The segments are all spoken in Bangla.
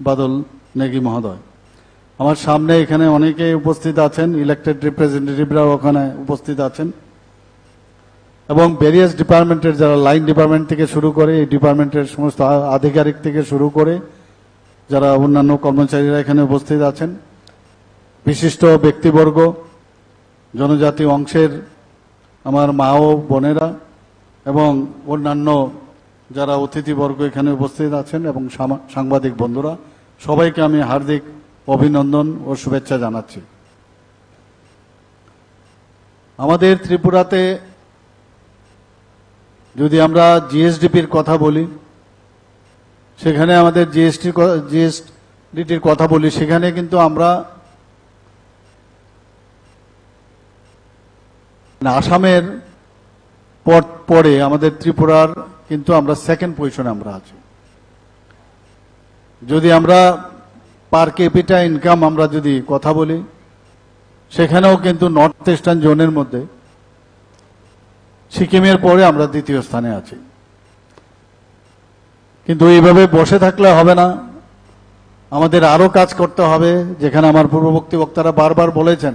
বাদল নেগি মহোদয়। আমার সামনে এখানে অনেকেই উপস্থিত আছেন ইলেকটেড রিপ্রেজেন্টেটিভরাও ওখানে উপস্থিত আছেন। এবং ভেরিয়াস ডিপার্টমেন্টের যারা লাইন ডিপার্টমেন্ট থেকে শুরু করে, এই ডিপার্টমেন্টের সমস্ত আধিকারিক থেকে শুরু করে, যারা অন্যান্য কর্মচারীরা এখানে উপস্থিত আছেন, বিশিষ্ট ব্যক্তিবর্গ, জনজাতি অংশের আমার মা ও বোনেরা এবং অন্যান্য যারা অতিথিবর্গ এখানে উপস্থিত আছেন এবং সাংবাদিক বন্ধুরা, সবাইকে আমি হার্দিক অভিনন্দন ও শুভেচ্ছা জানাচ্ছি। আমাদের ত্রিপুরাতে যদি আমরা জিএসডিপির কথা বলি, সেখানে আমাদের জিএসটি জিএসডিটির কথা বলি, সেখানে কিন্তু আমরা আসামের পর পরে আমাদের ত্রিপুরার কিন্তু আমরা সেকেন্ড পজিশনে আমরা আছি। যদি আমরা পার ক্যাপিটা ইনকাম আমরা যদি কথা বলি, সেখানেও কিন্তু নর্থ ইস্টার্ন জোনের মধ্যে সিকিমের পরে আমরা দ্বিতীয় স্থানে আছি। কিন্তু এইভাবে বসে থাকলে হবে না। আমাদের আরও কাজ করতে হবে, যেখানে আমার পূর্ববর্তী বক্তারা বারবার বলেছেন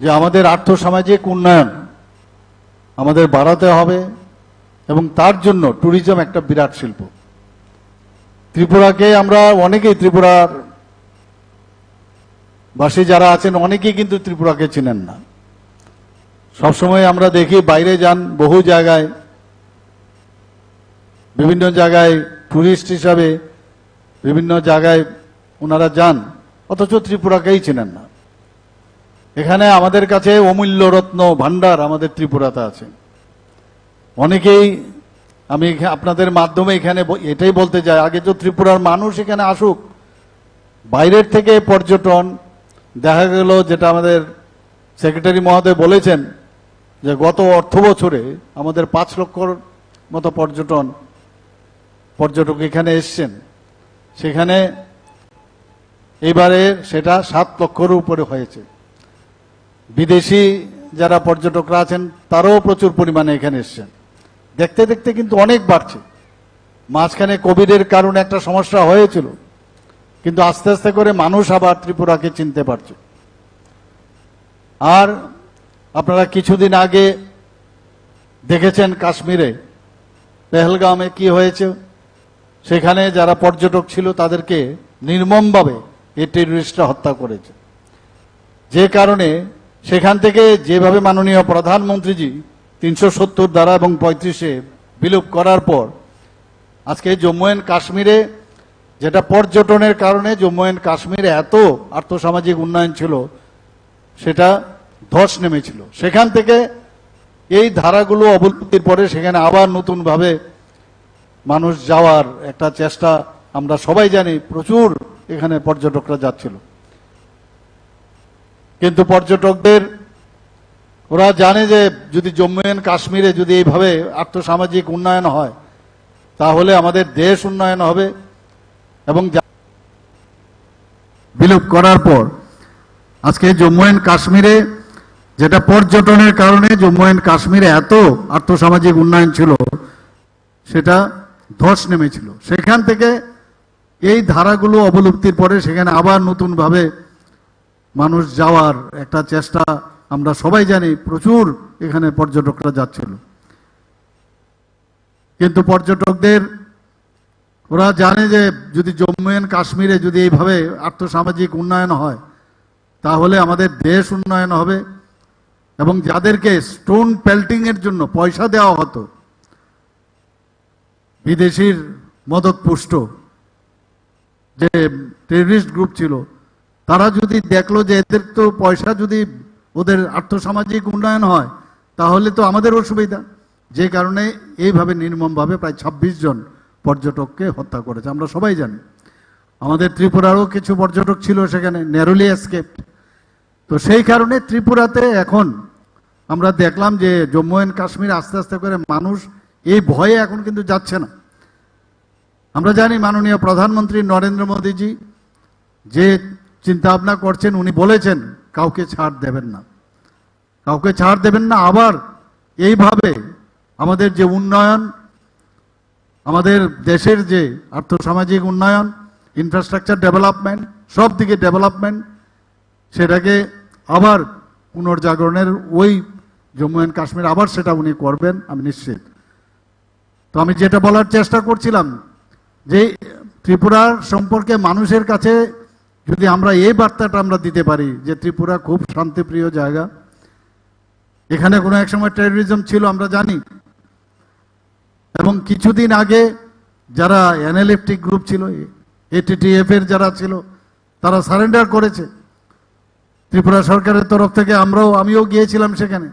যে আমাদের আর্থসামাজিক উন্নয়ন আমাদের বাড়াতে হবে এবং তার জন্য ট্যুরিজম একটা বিরাট শিল্প। ত্রিপুরাকে আমরা অনেকেই ত্রিপুরার বাসী যারা আছেন, অনেকেই কিন্তু ত্রিপুরাকে চিনেন না। সবসময় আমরা দেখি বাইরে যান বহু জায়গায়, বিভিন্ন জায়গায় ট্যুরিস্ট হিসাবে বিভিন্ন জায়গায় ওনারা যান, অথচ ত্রিপুরাকেই চিনেন না। এখানে আমাদের কাছে অমূল্য রত্ন ভান্ডার আমাদের ত্রিপুরাতে আছে। অনেকেই আমি আপনাদের মাধ্যমে এখানে এটাই বলতে চাই, আগে তো ত্রিপুরার মানুষ এখানে আসুক, বাইরের থেকে পর্যটন, দেখা গেল যেটা আমাদের সেক্রেটারি মহোদয় বলেছেন যে গত অর্থ বছরে আমাদের পাঁচ লক্ষর মতো পর্যটন, পর্যটক এখানে এসছেন। সেখানে এবারে সেটা সাত লক্ষর উপরে হয়েছে। বিদেশি যারা পর্যটকরা আছেন, তারাও প্রচুর পরিমাণে এখানে এসছেন। দেখতে দেখতে কিন্তু অনেক বাড়ছে। মাঝখানে কোভিডের কারণে একটা সমস্যা হয়েছিল, কিন্তু আস্তে আস্তে করে মানুষ আবার ত্রিপুরাকে চিনতে পারছে। আর আপনারা কিছুদিন আগে দেখেছেন কাশ্মীরে, পেহলগামে কি হয়েছে? সেখানে যারা পর্যটক ছিল, তাদেরকে নির্মমভাবে এই টেররিস্টরা হত্যা করেছে। যে কারণে সেখান থেকে যেভাবে মাননীয় প্রধানমন্ত্রীজি তিনশো সত্তর দ্বারা এবং পঁয়ত্রিশে বিলোপ করার পর, আজকে জম্মু অ্যান্ড কাশ্মীরে যেটা পর্যটনের কারণে জম্মু অ্যান্ড কাশ্মীরে এত আর্থসামাজিক উন্নয়ন ছিল, সেটা ধস নেমেছিল। সেখান থেকে এই ধারাগুলো অবলম্বির পরে সেখানে আবার নতুনভাবে মানুষ যাওয়ার একটা চেষ্টা আমরা সবাই জানি, প্রচুর এখানে পর্যটকরা যাচ্ছিল। কিন্তু পর্যটকদের, ওরা জানে যে যদি জম্মু অ্যান্ড কাশ্মীরে যদি এইভাবে আর্থসামাজিক উন্নয়ন হয়, তাহলে আমাদের দেশ উন্নয়ন হবে এবং বিলোপ করার পর, আজকে জম্মু অ্যান্ড কাশ্মীরে যেটা পর্যটনের কারণে জম্মু অ্যান্ড কাশ্মীরে এত আর্থসামাজিক উন্নয়ন ছিল, সেটা ধস নেমেছিল। সেখান থেকে এই ধারাগুলো অবলুপ্তির পরে সেখানে আবার নতুনভাবে মানুষ যাওয়ার একটা চেষ্টা আমরা সবাই জানি, প্রচুর এখানে পর্যটকরা যাচ্ছিল। কিন্তু পর্যটকদের, ওরা জানে যে যদি জম্মু অ্যান্ড কাশ্মীরে যদি এইভাবে আর্থসামাজিক উন্নয়ন হয়, তাহলে আমাদের দেশ উন্নয়ন হবে এবং যাদেরকে স্টোন পেল্টিং এর জন্য পয়সা দেওয়া হতো, বিদেশির মদত পুষ্ট যে টেররিস্ট গ্রুপ ছিল তারা যদি দেখল যে এদের তো পয়সা যদি ওদের আর্থসামাজিক উন্নয়ন হয়, তাহলে তো আমাদের অসুবিধা। যে কারণে এইভাবে নির্মমভাবে প্রায় ২৬ জন পর্যটককে হত্যা করেছে, আমরা সবাই জানি। আমাদের ত্রিপুরারও কিছু পর্যটক ছিল সেখানে ন্যারোলি এসকেপ তো সেই কারণে ত্রিপুরাতে এখন আমরা দেখলাম যে জম্মু অ্যান্ড কাশ্মীর আস্তে আস্তে করে মানুষ এই ভয়ে এখন কিন্তু যাচ্ছে না। আমরা জানি মাননীয় প্রধানমন্ত্রী নরেন্দ্র মোদীজি যে চিন্তা ভাবনা করছেন, উনি বলেছেন, কাউকে ছাড় দেবেন না। কাউকে ছাড় দেবেন না, আবার এইভাবে আমাদের যে উন্নয়ন, আমাদের দেশের যে আর্থসামাজিক উন্নয়ন ইনফ্রাস্ট্রাকচার ডেভেলপমেন্ট সব দিকে ডেভেলপমেন্ট সেটাকে আবার পুনর্জাগরণের ওই জম্মু অ্যান্ড কাশ্মীর আবার সেটা উনি করবেন, আমি নিশ্চিত। তো আমি যেটা বলার চেষ্টা করছিলাম, যে ত্রিপুরার সম্পর্কে মানুষের কাছে যদি আমরা এই বার্তাটা আমরা দিতে পারি যে ত্রিপুরা খুব শান্তিপ্রিয় জায়গা, এখানে কোনো এক সময় টেরোরিজম ছিল, আমরা জানি। এবং কিছুদিন আগে যারা এনএলএফটি গ্রুপ ছিল এটিটিএফ এর যারা ছিল, তারা সারেন্ডার করেছে। ত্রিপুরা সরকারের তরফ থেকে আমরাও, আমিও গিয়েছিলাম সেখানে।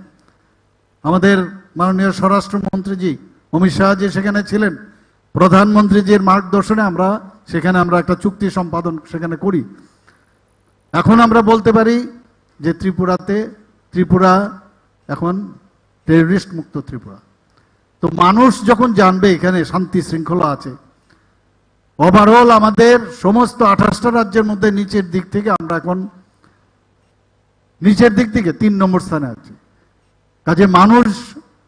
আমাদের মাননীয় স্বরাষ্ট্রমন্ত্রীজি অমিত শাহজি সেখানে ছিলেন প্রধানমন্ত্রীজির মার্গদর্শনে আমরা, সেখানে আমরা একটা চুক্তি সম্পাদন সেখানে করি। এখন আমরা বলতে পারি যে ত্রিপুরাতে, ত্রিপুরা এখন টেররিস্ট মুক্ত ত্রিপুরা। তো মানুষ যখন জানবে এখানে শান্তি শৃঙ্খলা আছে ওভারঅল আমাদের সমস্ত আঠাশটা রাজ্যের মধ্যে নিচের দিক থেকে আমরা এখন, নিচের দিক থেকে তিন নম্বর স্থানে আছি। কাজে মানুষ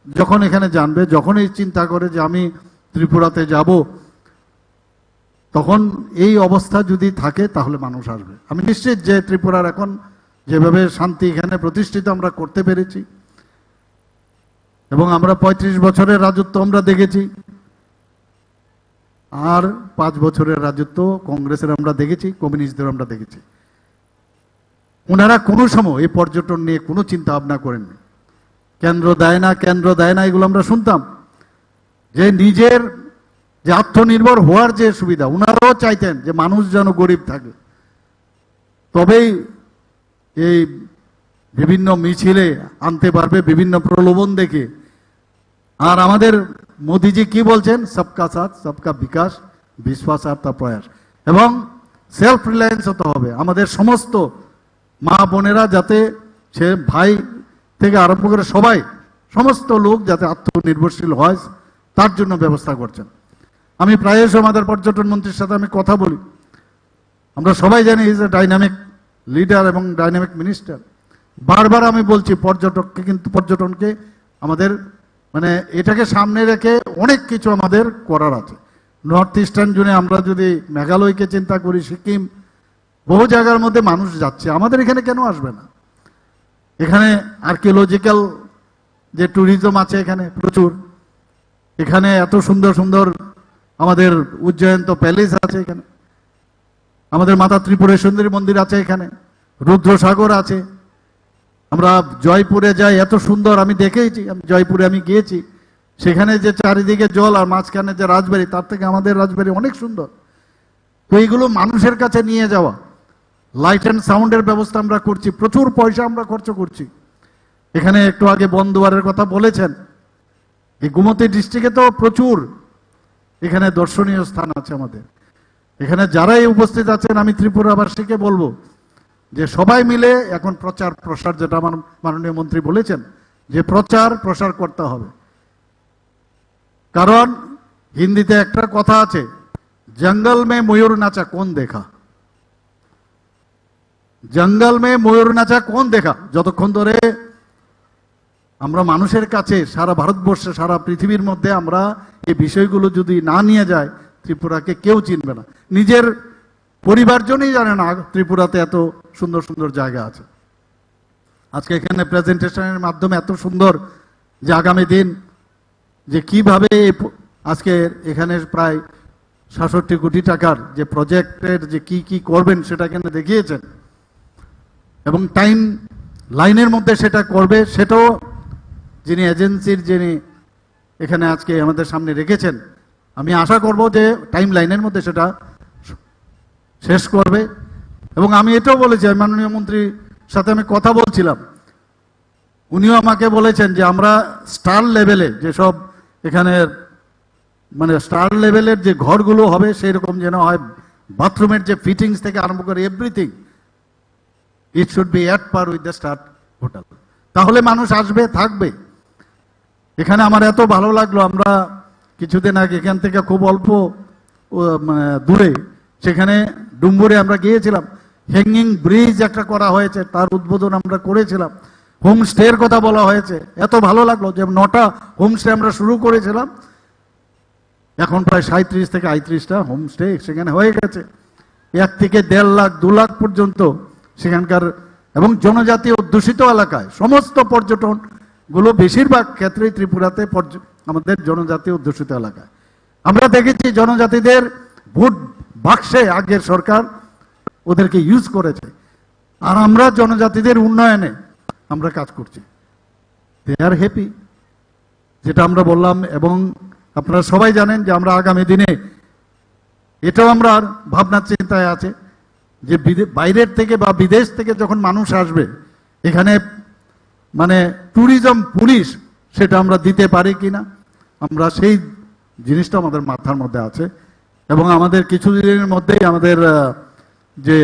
যখন এখানে জানবে, যখনই চিন্তা করে যে আমি ত্রিপুরাতে যাব, তখন এই অবস্থা যদি থাকে, তাহলে মানুষ আসবে। আমি নিশ্চিত যে ত্রিপুরার এখন যেভাবে শান্তি এখানে প্রতিষ্ঠিত আমরা করতে পেরেছি, এবং আমরা পঁয়ত্রিশ বছরের রাজত্ব আমরা দেখেছি, আর পাঁচ বছরের রাজত্ব কংগ্রেসের আমরা দেখেছি, কমিউনিস্টদের আমরা দেখেছি। ওনারা কোনো সময় এই পর্যটন নিয়ে কোনো চিন্তা ভাবনা করেননি। কেন্দ্র দেয় না, কেন্দ্র দেয় না, এগুলো আমরা শুনতাম। যে নিজের যে আত্মনির্ভর হওয়ার যে সুবিধা ওনারাও চাইতেন যে মানুষ যেন গরিব থাকে। তবেই এই বিভিন্ন মিছিলে আনতে পারবে, বিভিন্ন প্রলোভন দেখে। আর আমাদের মোদিজি কি বলছেন? সবকা সাথ, সবকা বিকাশ, বিশ্বাস আর তা প্রয়াস। এবং সেলফ রিলায়েন্স হতে হবে। আমাদের সমস্ত মা বোনেরা যাতে সে ভাই থেকে আরম্ভ করে সবাই, সমস্ত লোক যাতে আত্মনির্ভরশীল হয় তার জন্য ব্যবস্থা করছেন। আমি প্রায়শ আমাদের পর্যটন মন্ত্রীর সাথে আমি কথা বলি। আমরা সবাই জানি ইজ এ ডাইনামিক লিডার এবং ডাইনামিক মিনিস্টার বারবার আমি বলছি, পর্যটককে কিন্তু, পর্যটনকে আমাদের মানে এটাকে সামনে রেখে অনেক কিছু আমাদের করার আছে। নর্থ ইস্টার্ন জোনে আমরা যদি মেঘালয়কে চিন্তা করি, সিকিম, বহু জায়গার মধ্যে মানুষ যাচ্ছে। আমাদের এখানে কেন আসবে না? এখানে আর্কিওলজিক্যাল যে ট্যুরিজম আছে এখানে প্রচুর। এখানে এত সুন্দর সুন্দর আমাদের উজ্জয়ন্ত প্যালেস আছে এখানে। আমাদের মাতা ত্রিপুরের সুন্দরী মন্দির আছে এখানে। রুদ্রসাগর আছে। আমরা জয়পুরে যাই, এত সুন্দর আমি দেখেইছি, আমি জয়পুরে আমি গিয়েছি। সেখানে যে চারিদিকে জল আর মাঝখানে যে রাজবাড়ি, তার থেকে আমাদের রাজবাড়ি অনেক সুন্দর। তো এইগুলো মানুষের কাছে নিয়ে যাওয়া। লাইট অ্যান্ড সাউন্ডের ব্যবস্থা আমরা করছি, প্রচুর পয়সা আমরা খরচ করছি। এখানে একটু আগে বন্দুয়ারের কথা বলেছেন। এই গুমতি ডিস্ট্রিক্টে তো প্রচুর এখানে দর্শনীয় স্থান আছে আমাদের। এখানে যারাই উপস্থিত আছেন, আমি ত্রিপুরাবাসীকে বলব যে সবাই মিলে এখন প্রচার, প্রসার যেটা আমার মাননীয় মন্ত্রী বলেছেন, যে প্রচার, প্রসার করতে হবে। কারণ হিন্দিতে একটা কথা আছে, জঙ্গল মে ময়ূর নাচা, কোন দেখা? জঙ্গল মে ময়ূর নাচা, কোন দেখা? যতক্ষণ ধরে আমরা মানুষের কাছে সারা ভারতবর্ষে, সারা পৃথিবীর মধ্যে আমরা এই বিষয়গুলো যদি না নিয়ে যায় ত্রিপুরাকে কেউ চিনবে না। নিজের পরিবারজনই জানে না ত্রিপুরাতে এত সুন্দর সুন্দর জায়গা আছে। আজকে এখানে প্রেজেন্টেশনের মাধ্যমে এত সুন্দর যে আগামী দিন যে কীভাবে আজকে এখানে প্রায় সাতষট্টি কোটি টাকার যে প্রজেক্টের যে কি কি করবেন সেটা এখানে দেখিয়েছেন। এবং টাইম লাইনের মধ্যে সেটা করবে, সেটাও যিনি এজেন্সির যিনি এখানে আজকে আমাদের সামনে রেখেছেন, আমি আশা করব যে টাইম লাইনের মধ্যে সেটা শেষ করবে। এবং আমি এটাও বলেছি মাননীয় মন্ত্রীর সাথে আমি কথা বলছিলাম। উনিও আমাকে বলেছেন যে আমরা স্টার লেভেলে যেসব এখানে মানে স্টার লেভেলের যে ঘরগুলো হবে সেই রকম যেন হয়, বাথরুমের যে ফিটিংস থেকে আরম্ভ করে everything it should be at par with the star hotel তাহলে মানুষ আসবে, থাকবে। এখানে আমার এত ভালো লাগল আমরা কিছুদিন আগে এখান থেকে খুব অল্প মানে, দূরে সেখানে ডুম্বুরে আমরা গিয়েছিলাম। হ্যাঙ্গিং ব্রিজ একটা করা হয়েছে তার উদ্বোধন আমরা করেছিলাম। হোমস্টের কথা বলা হয়েছে। এত ভালো লাগল যে নটা হোমস্টে আমরা শুরু করেছিলাম। এখন প্রায় সাঁত্রিশ থেকে আইত্রিশটা হোমস্টে সেখানে হয়ে গেছে। এক থেকে দেড় লাখ দু লাখ পর্যন্ত সেখানকার এবং জনজাতি অধ্যুষিত এলাকায় সমস্ত পর্যটন গুলো বেশিরভাগ ক্ষেত্রেই ত্রিপুরাতে আমাদের জনজাতি অধ্যুষিত এলাকায় আমরা দেখেছি জনজাতিদের ভোট বাক্সে আগের সরকার ওদেরকে ইউজ করেছে। আর আমরা জনজাতিদের উন্নয়নে আমরা কাজ করছি। দে আর হ্যাপি যেটা আমরা বললাম, এবং আপনারা সবাই জানেন যে আমরা আগামী দিনে এটাও আমরা ভাবনার চিন্তায় আছে যে বাইরের থেকে বা বিদেশ থেকে যখন মানুষ আসবে, এখানে মানে ট্যুরিজম পুলিশ, সেটা আমরা দিতে পারি কিনা, আমরা সেই জিনিসটা আমাদের মাথার মধ্যে আছে। এবং আমাদের কিছু দিনের মধ্যেই আমাদের যে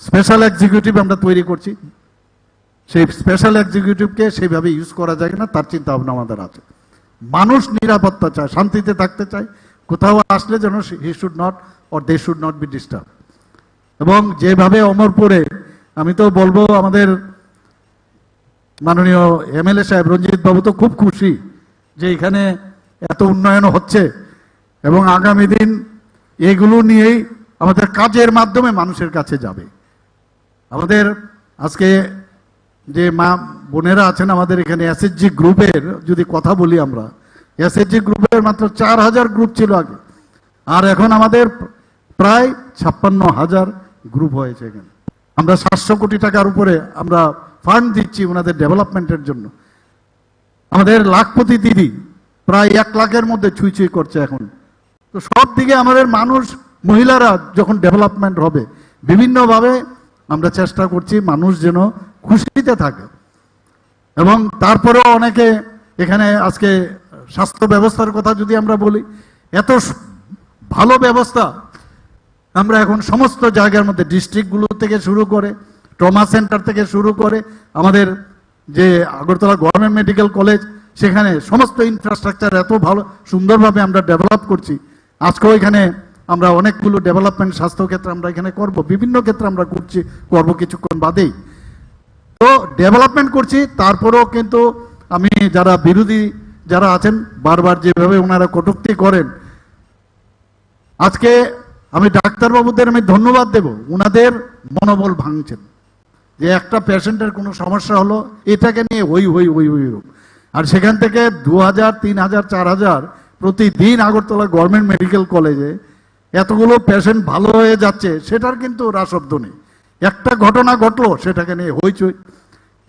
স্পেশাল এক্সিকিউটিভ আমরা তৈরি করছি, সেই স্পেশাল এক্সিকিউটিভকে সেইভাবে ইউজ করা যায় কিনা, তার চিন্তা ভাবনা আমাদের আছে। মানুষ নিরাপত্তা চায়, শান্তিতে থাকতে চায়, কোথাও আসলে যেন he should not or they should not be disturb এবং যেভাবে অমরপুরে, আমি তো বলব আমাদের মাননীয় এমএলএ সাহেব রঞ্জিত বাবু তো খুব খুশি যে এখানে এত উন্নয়ন হচ্ছে এবং আগামী দিন এগুলো নিয়েই আমাদের কাজের মাধ্যমে মানুষের কাছে যাবে। আমাদের আজকে যে মা বোনেরা আছেন আমাদের এখানে এসএসজি গ্রুপের, যদি কথা বলি আমরা এসএসজি গ্রুপের মাত্র চার হাজার গ্রুপ ছিল আগে। আর এখন আমাদের প্রায় ছাপ্পান্ন হাজার গ্রুপ হয়েছে এখানে। আমরা সাতশো কোটি টাকার উপরে আমরা ফান্ড দিচ্ছি ওনাদের ডেভেলপমেন্টের জন্য। আমাদের লাখপতি দিদি প্রায় এক লাখের মধ্যে ছুঁই ছুঁই করছে এখন। তো সব দিকে আমাদের মানুষ, মহিলারা যখন ডেভেলপমেন্ট হবে, বিভিন্নভাবে আমরা চেষ্টা করছি মানুষ যেন খুশিতে থাকে। এবং তারপরেও অনেকে এখানে আজকে স্বাস্থ্য ব্যবস্থার কথা যদি আমরা বলি, এত ভালো ব্যবস্থা আমরা এখন সমস্ত জায়গার মধ্যে, ডিস্ট্রিক্টগুলো থেকে শুরু করে ট্রমা সেন্টার থেকে শুরু করে আমাদের যে আগরতলা গভর্নমেন্ট মেডিকেল কলেজ, সেখানে সমস্ত ইনফ্রাস্ট্রাকচার এত ভালো, সুন্দরভাবে আমরা ডেভেলপ করছি। আজকেও এখানে আমরা অনেকগুলো ডেভেলপমেন্ট স্বাস্থ্য ক্ষেত্রে আমরা এখানে করব, বিভিন্ন ক্ষেত্রে আমরা করছি, করব কিছুক্ষণ বাদেই। তো ডেভেলপমেন্ট করছি, তারপরেও কিন্তু আমি যারা বিরোধী যারা আছেন, বারবার যেভাবে ওনারা কটুক্তি করেন, আজকে আমি ডাক্তারবাবুদের আমি ধন্যবাদ দেব, ওনাদের মনোবল ভাঙছেন। যে একটা পেশেন্টের কোনো সমস্যা হলো, এটাকে নিয়ে হই ওই হই রূপ। আর সেখান থেকে দু হাজার তিন হাজার চার হাজার প্রতিদিন আগরতলা গভর্নমেন্ট মেডিকেল কলেজে এতগুলো পেশেন্ট ভালো হয়ে যাচ্ছে, সেটার কিন্তু রাশব্দ নেই। একটা ঘটনা ঘটলো, সেটাকে নিয়ে হইচই।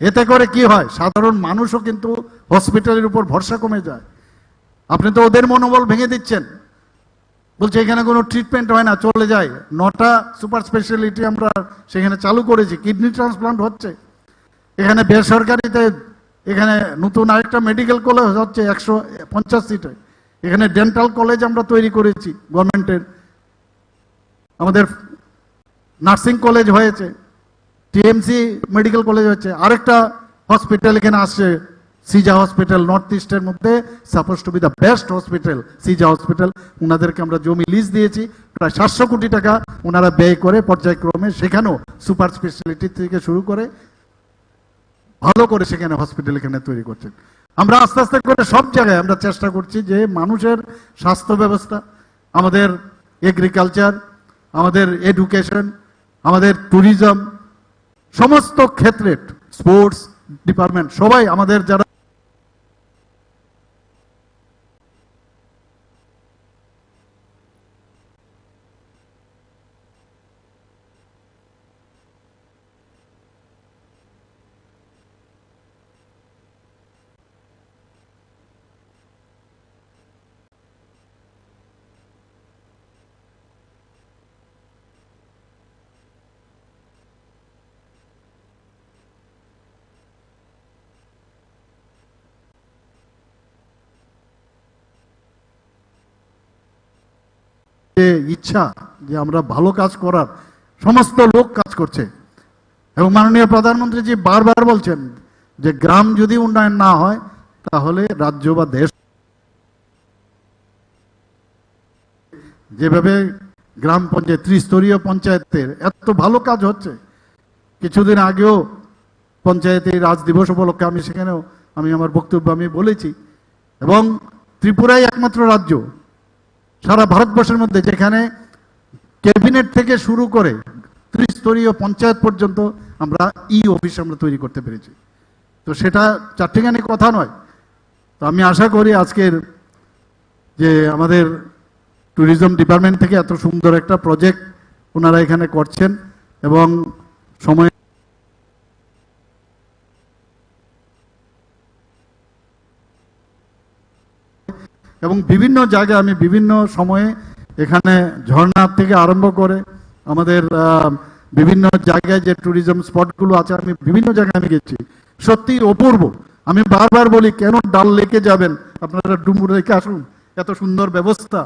এতে করে কি হয়, সাধারণ মানুষও কিন্তু হসপিটালের উপর ভরসা কমে যায়। আপনি তো ওদের মনোবল ভেঙে দিচ্ছেন। বলছে, এখানে কোনো ট্রিটমেন্ট হয় না, চলে যায়। নটা সুপার স্পেশালিটি আমরা সেখানে চালু করেছি। কিডনি ট্রান্সপ্লান্ট হচ্ছে। এখানে বেসরকারিতে এখানে নতুন আরেকটা মেডিকেল কলেজ হচ্ছে একশো পঞ্চাশ সিটে এখানে ডেন্টাল কলেজ আমরা তৈরি করেছি গভর্নমেন্টের আমাদের নার্সিং কলেজ হয়েছে টিএমসি মেডিকেল কলেজ হচ্ছে আরেকটা হসপিটাল এখানে আসছে সিজা হসপিটাল নর্থ ইস্টের মধ্যে supposed to be the best hospital সিজা হসপিটাল। ওনাদেরকে আমরা জমি লিজ দিয়েছি, প্রায় সাতশো কোটি টাকা ওনারা ব্যয় করে পর্যায়ক্রমে সেখানেও সুপার স্পেশালিটি থেকে শুরু করে ভালো করে সেখানে হসপিটাল এখানে তৈরি করছেন। আমরা আস্তে আস্তে করে সব জায়গায় আমরা চেষ্টা করছি যে মানুষের স্বাস্থ্য ব্যবস্থা, আমাদের এগ্রিকালচার আমাদের এডুকেশন আমাদের ট্যুরিজম সমস্ত ক্ষেত্রে স্পোর্টস ডিপার্টমেন্ট সবাই আমাদের যারা যে ইচ্ছা যে আমরা ভালো কাজ করার, সমস্ত লোক কাজ করছে। এবং মাননীয় প্রধানমন্ত্রীজি বারবার বলছেন যে গ্রাম যদি উন্নয়ন না হয়, তাহলে রাজ্য বা দেশ যেভাবে গ্রাম পঞ্চায়েত, ত্রিস্তরীয় পঞ্চায়েতের এত ভালো কাজ হচ্ছে, কিছুদিন আগেও পঞ্চায়েতে রাজ দিবস উপলক্ষে আমি সেখানেও, আমি আমার বক্তব্য আমি বলেছি। এবং ত্রিপুরাই একমাত্র রাজ্য। সারা ভারতবর্ষের মধ্যে যেখানে ক্যাবিনেট থেকে শুরু করে ত্রিস্তরীয় পঞ্চায়েত পর্যন্ত আমরা ই অফিস আমরা তৈরি করতে পেরেছি। তো সেটা চারটিখানি কথা নয়। তো আমি আশা করি আজকের যে আমাদের ট্যুরিজম ডিপার্টমেন্ট থেকে এত সুন্দর একটা প্রজেক্ট ওনারা এখানে করছেন এবং সময় এবং বিভিন্ন জায়গায় আমি বিভিন্ন সময়ে এখানে ঝর্ণার থেকে আরম্ভ করে আমাদের বিভিন্ন জায়গায় যে ট্যুরিজম স্পটগুলো আছে, আমি বিভিন্ন জায়গায় আমি গেছি। সত্যি অপূর্ব। আমি বারবার বলি, কেন ডাল লেকে যাবেন? আপনারা ডুমুর রেখে আসুন। এত সুন্দর ব্যবস্থা।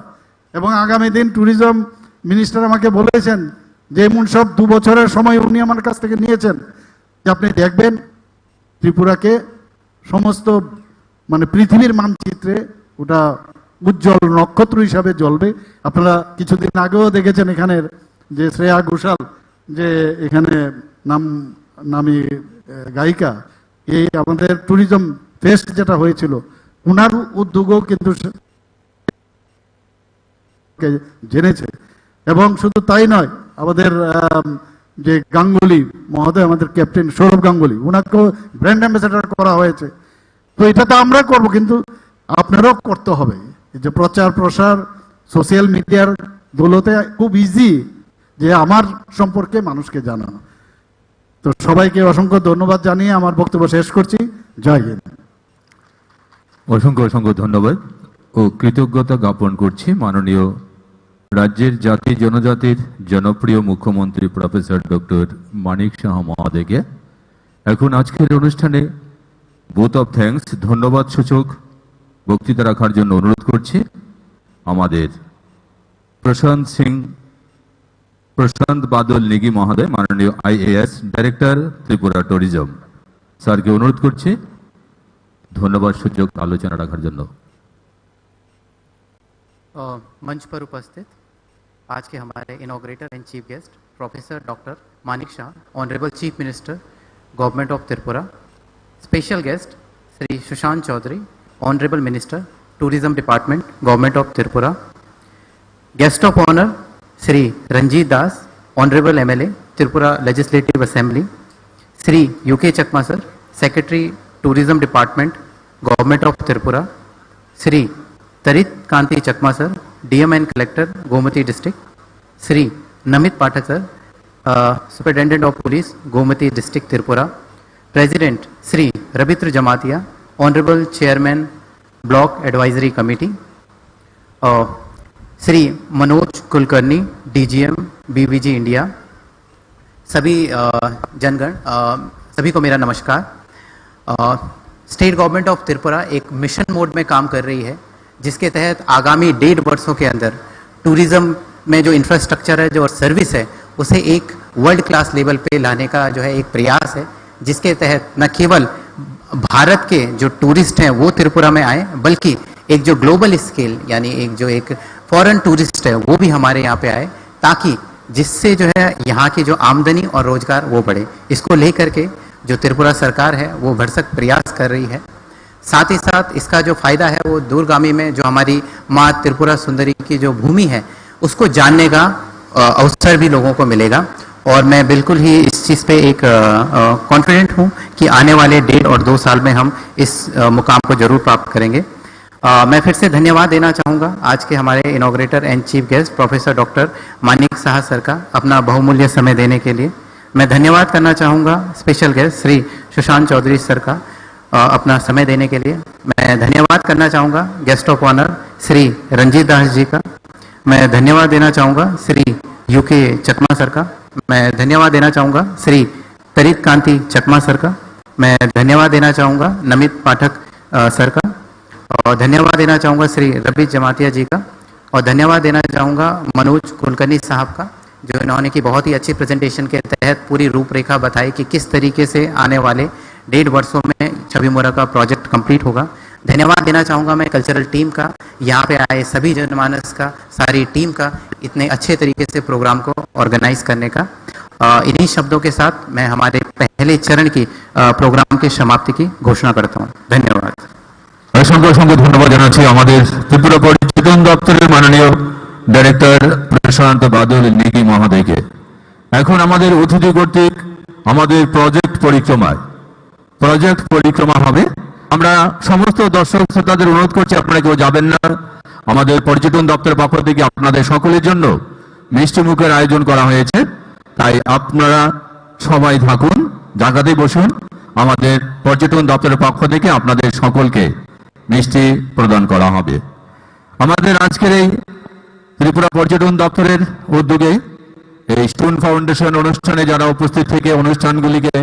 এবং আগামী দিন ট্যুরিজম মিনিস্টার আমাকে বলেছেন যে, এমন সব দু বছরের সময় উনি আমার কাছ থেকে নিয়েছেন যে, আপনি দেখবেন ত্রিপুরাকে সমস্ত মানে পৃথিবীর মানচিত্রে ওটা উজ্জ্বল নক্ষত্র হিসাবে জ্বলবে। আপনারা কিছুদিন আগেও দেখেছেন এখানের যে শ্রেয়া ঘোষাল যে এখানে নাম নামি গায়িকা এই আমাদের ট্যুরিজম ফেস্ট যেটা হয়েছিল ওনার উদ্যোগও কিন্তু জেনেছে। এবং শুধু তাই নয় আমাদের আম, যে গাঙ্গুলি মহোদয় আমাদের ক্যাপ্টেন সৌরভ গাঙ্গুলি ওনাকেও ব্র্যান্ড অ্যাম্বাসেডার করা হয়েছে। তো এটা তো আমরা করব কিন্তু আপনারাও করতে হবে। যে প্রচার, প্রসার সোশ্যাল মিডিয়ার দৌলতে খুব ইজি যে আমার সম্পর্কে মানুষকে জানানো তো সবাইকে অসংখ্য ধন্যবাদ জানিয়ে আমার বক্তব্য শেষ করছি। জয় হিন্দ। অসংখ্য অসংখ্য ধন্যবাদ ও কৃতজ্ঞতা জ্ঞাপন করছি মাননীয় রাজ্যের জাতি, জনজাতির জনপ্রিয় মুখ্যমন্ত্রী প্রফেসর ডক্টর মানিক শাহ মহোদয়কে। এখন আজকের অনুষ্ঠানে বোথ অফ থ্যাঙ্কস ধন্যবাদ সূচক। বক্তৃতা রাখার জন্য অনুরোধ করছি আমাদের প্রশান্ত সিং প্রশান্ত বাদল নিগি মহোদয় মাননীয় আইএএস ডাইরেক্টর ত্রিপুরা ট্যুরিজম স্যারকে অনুরোধ করছি ধন্যবাদ সূচক আলোচনা রাখার জন্য अ, मंच पर उपस्थित आज के हमारे inaugurator and chief guest professor doctor Manik Shah honourable chief minister government of Tripura special guest Shri Sushant Chaudhary honourable minister tourism department government of Tripura guest of honour Shri Ranjit Das honourable MLA Tripura legislative assembly Shri UK Chakma sir secretary tourism department government of Tripura Shri Tarit Kanti Chakma sir DM and collector Gomati district Shri Namit Pathak sir superintendent of police Gomati district Tripura president Shri Ravitra Jamatia honourable chairman block advisory committee Shri Manoj Kulkarni DGM BBG India सभी अ, जनगण अ, सभी को मेरा नमस्कार। स्टेट गवर्नमेंट ऑफ़ त्रिपुरा एक मिशन मोड में काम कर रही है जिसके तहत आगामी डेढ़ वर्षों के अंदर टूरिज़्म में जो इंफ्रास्ट्रक्चर है जो और सर्विस है उसे एक वर्ल्ड क्लास लेवल पे लाने का जो है एक प्रयास है जिसके तहत न केवल भारत के जो टूरिस्ट हैं, वो त्रिपुरा में आए, बल्कि एक जो ग्लोबल स्केल, यानी एक जो एक फॉरेन टूरिस्ट है, वो भी हमारे यहाँ पे आए, ताकि जिससे जो है यहाँ की जो आमदनी और रोज़गार, वो बढ़े। इसको लेकर के जो त्रिपुरा सरकार है, वो भरसक प्रयास कर रही है। साथ ही साथ इसका जो फ़ायदा है, वो दूरगामी में जो हमारी माँ त्रिपुरा सुंदरी की जो भूमि है, उसको जानने का अवसर भी लोगों को मिलेगा। और मैं बिल्कुल ही इस चीज़ पे एक कॉन्फिडेंट हूँ कि आने वाले डेढ़ और दो साल में हम इस अ, मुकाम को ज़रूर प्राप्त करेंगे। अ, मैं फिर से धन्यवाद देना चाहूँगा आज के हमारे inaugurator and chief guest professor doctor Manik Saha sir का अपना बहुमूल्य समय देने के लिए। मैं धन्यवाद करना चाहूँगा special guest Shri Sushant Chaudhary sir का अ, अपना समय देने के लिए। मैं धन्यवाद करना चाहूँगा guest of honour Shri Ranjit Das ji का। मैं धन्यवाद देना चाहूँगा श्री यूके चकमा सर का। मैं धन्यवाद देना चाहूँगा श्री तरित कांति चकमा सर का। मैं धन्यवाद देना चाहूँगा नमित पाठक सर का। और धन्यवाद देना चाहूँगा श्री रबी जमातिया जी का। और धन्यवाद देना चाहूँगा मनोज कुलकर्णी साहब का, जो इन्होंने की बहुत ही अच्छी प्रेजेंटेशन के तहत पूरी रूपरेखा बताई कि किस तरीके से आने वाले डेढ़ वर्षों में छवि मोरा का प्रोजेक्ट कंप्लीट होगा। धन्यवाद देना चाहूँगा मैं कल्चरल टीम का यहाँ पे आए सभी जनमानस का सारी टीम का इतने अच्छे तरीके से प्रोग्राम को ऑर्गेनाइज करने का अ, इन्हीं शब्दों के साथ मैं हमारे पहले चरण की अ, प्रोग्राम की समाप्ति की घोषणा करता हूँ धन्यवाद অসংখ্য অসংখ্য ধন্যবাদ জানাচ্ছি আমাদের ত্রিপুরা পর্যটন দপ্তরের মাননীয় ডাইরেক্টর প্রশান্ত বাদল নিগি মহোদয়কে এখন আমাদের অতিথি কর্তৃক আমাদের প্রজেক্ট পরিক্রমায় প্রজেক্ট পরিক্রমা হবে আমরা সমস্ত দর্শক শ্রোতাদের অনুরোধ করছি, আপনারা কেউ যাবেন না। আমাদের পর্যটন দপ্তরের পক্ষ থেকে আপনাদের সকলের জন্য মিষ্টি মুখের আয়োজন করা হয়েছে। তাই আপনারা সবাই থাকুন জায়গাতেই বসুন। আমাদের পর্যটন দপ্তরের পক্ষ থেকে আপনাদের সকলকে মিষ্টি প্রদান করা হবে। আমাদের আজকের এই ত্রিপুরা পর্যটন দপ্তরের উদ্যোগে এই স্টোন ফাউন্ডেশন অনুষ্ঠানে যারা উপস্থিত থেকে অনুষ্ঠানগুলিকে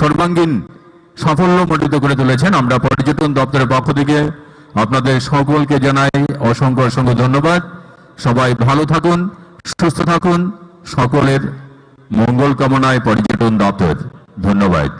সর্বাঙ্গীন সাফল্য মণ্ডিত করে তুলেছেন। আমরা পর্যটন দপ্তরের পক্ষ থেকে আপনাদের সকলকে জানাই অসংখ্য অসংখ্য ধন্যবাদ। সবাই ভালো থাকুন, সুস্থ থাকুন। সকলের মঙ্গল কামনায় পর্যটন দপ্তর। ধন্যবাদ।